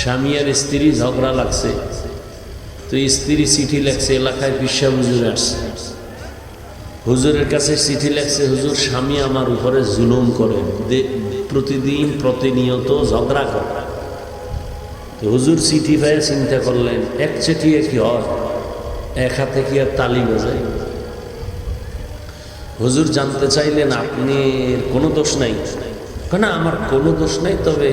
স্বামী আর স্ত্রী ঝগড়া লাগছে। তো স্ত্রী চিঠি লেখছে, এলাকায় বিশ্বা হুজুর আসছে। হুজুরের কাছে চিঠি লেখছে, হুজুর, স্বামী আমার উপরে জুলুম করে প্রতিদিন প্রতিনিয়ত ঝগড়া করে। তো হুজুর চিঠি পেয়ে, চিন্তা করলেন, এক চিঠিয়ে কি হয়? এক হাতে কি আর তালি বাজায়? হুজুর জানতে চাইলেন, আপনি কোনো দোষ নাই। না, আমার কোনো দোষ নাই, তবে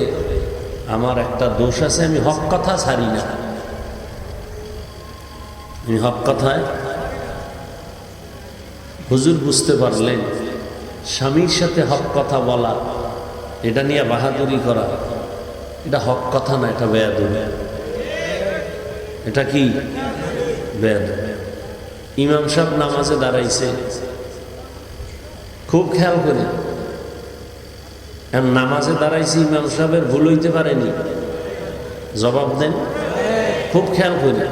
আমার একটা দোষ আছে, আমি হক কথা ছাড়ি না। আমি হক কথায় হুজুর বুঝতে পারলেন স্বামীর সাথে হক কথা বলা, এটা নিয়ে বাহাদুরি করা, এটা হক কথা না, এটা বেয়াদুরি এটা কি? বেয়াদুরি ইমাম সাহেব নামাজে দাঁড়াইছে। খুব খেয়াল করে নামাজে দাঁড়াইছি, ইমাম সাহেবের ভুল হইতে পারেনি। জবাব দেন। খুব খেয়াল করে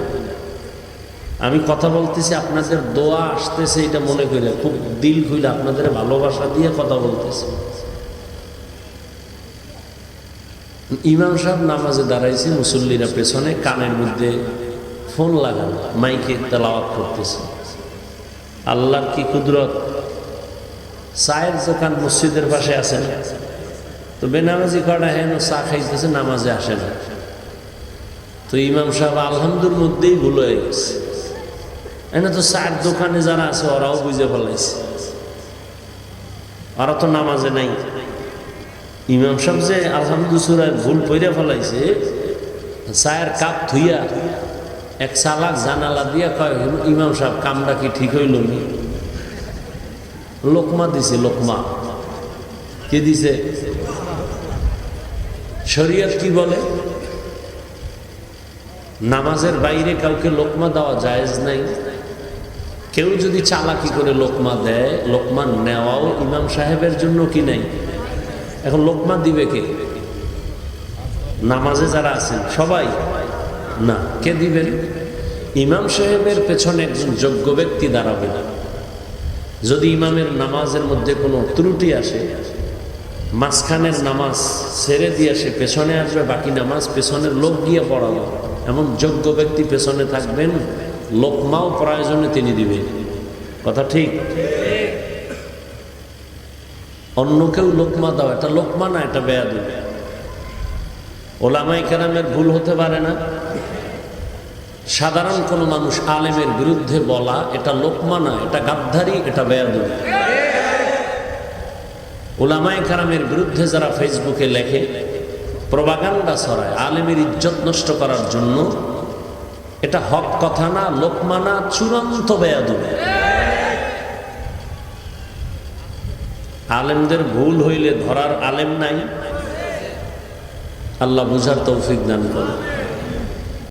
আমি কথা বলতেছি, আপনাদের দোয়া আসতেছে এটা মনে করে খুব দিল খুলে আপনাদের ভালোবাসা দিয়ে কথা বলতেছি। ইমাম সাহেব নামাজে দাঁড়াইছে, মুসল্লিরা পেছনে কানের মধ্যে ফোন লাগানো, মাইকে তেলাওয়াত করতেছে। আল্লাহর কি কুদরত? চায়ের দোকান মসজিদের পাশে আছে না তো বেনামাজি কটা হেন চা খাইতেছে, নামাজে আসে না। তো ইমাম সাহেব আলহামদুর মধ্যেই ভুল হয়ে গেছে। এনে তো চায়ের দোকানে যারা আছে, ওরাও বুঝে ফেলাইছে। ওরা তো নামাজে নাই। ইমাম সাহেব যে আলহামদুসুরায় ভুল পইরা ফেলাইছে, চায়ের কাপ থুইয়া এক চালাক জানালা দিয়া কয়, ইমাম সাহেব, কামটা কি ঠিক হইল লোকমা দিছে, লোকমা। কে দিছে? শরীয়ত কি বলে? নামাজের বাইরে কাউকে লোকমা দেওয়া জায়েজ নাই। কেউ যদি চালাকি করে লোকমা দেয়, লোকমা নেওয়াও ইমাম সাহেবের জন্য কি নাই? এখন লোকমা দিবে কে? নামাজে যারা আছেন, সবাই? না, কে দিবেন? ইমাম সাহেবের পেছনে একজন যোগ্য ব্যক্তি দাঁড়াবে না। যদি ইমামের নামাজের মধ্যে কোনো ত্রুটি আসে মাঝখানের নামাজ ছেড়ে দিয়ে সে পেছনে আসবে, বাকি নামাজ পেছনের লোক গিয়ে পড়াবে এমন যোগ্য ব্যক্তি পেছনে থাকবেন, লোকমাও প্রয়োজনে তিনি দিবেন। কথা ঠিক? অন্য কেউ লোকমা দাও, এটা লোকমা না, এটা বেয়া দেবে ওলামাই কেরামের ভুল হতে পারে না। সাধারণ কোনো মানুষ আলেমের বিরুদ্ধে বলা, এটা লোকমা না, এটা গাদ্ধারি এটা বেয়া দেবে ওলামাই কারামের বিরুদ্ধে যারা ফেসবুকে লেখে, প্রবাগান্ডা ছড়ায়, আলেমের ইজ্জত নষ্ট করার জন্য, এটা হক কথা না লোকমানা চূড়ান্ত বেয়াদু আলেমদের ভুল হইলে ধরার আলেম নাই। আল্লাহ বুঝার তৌফিক দান করে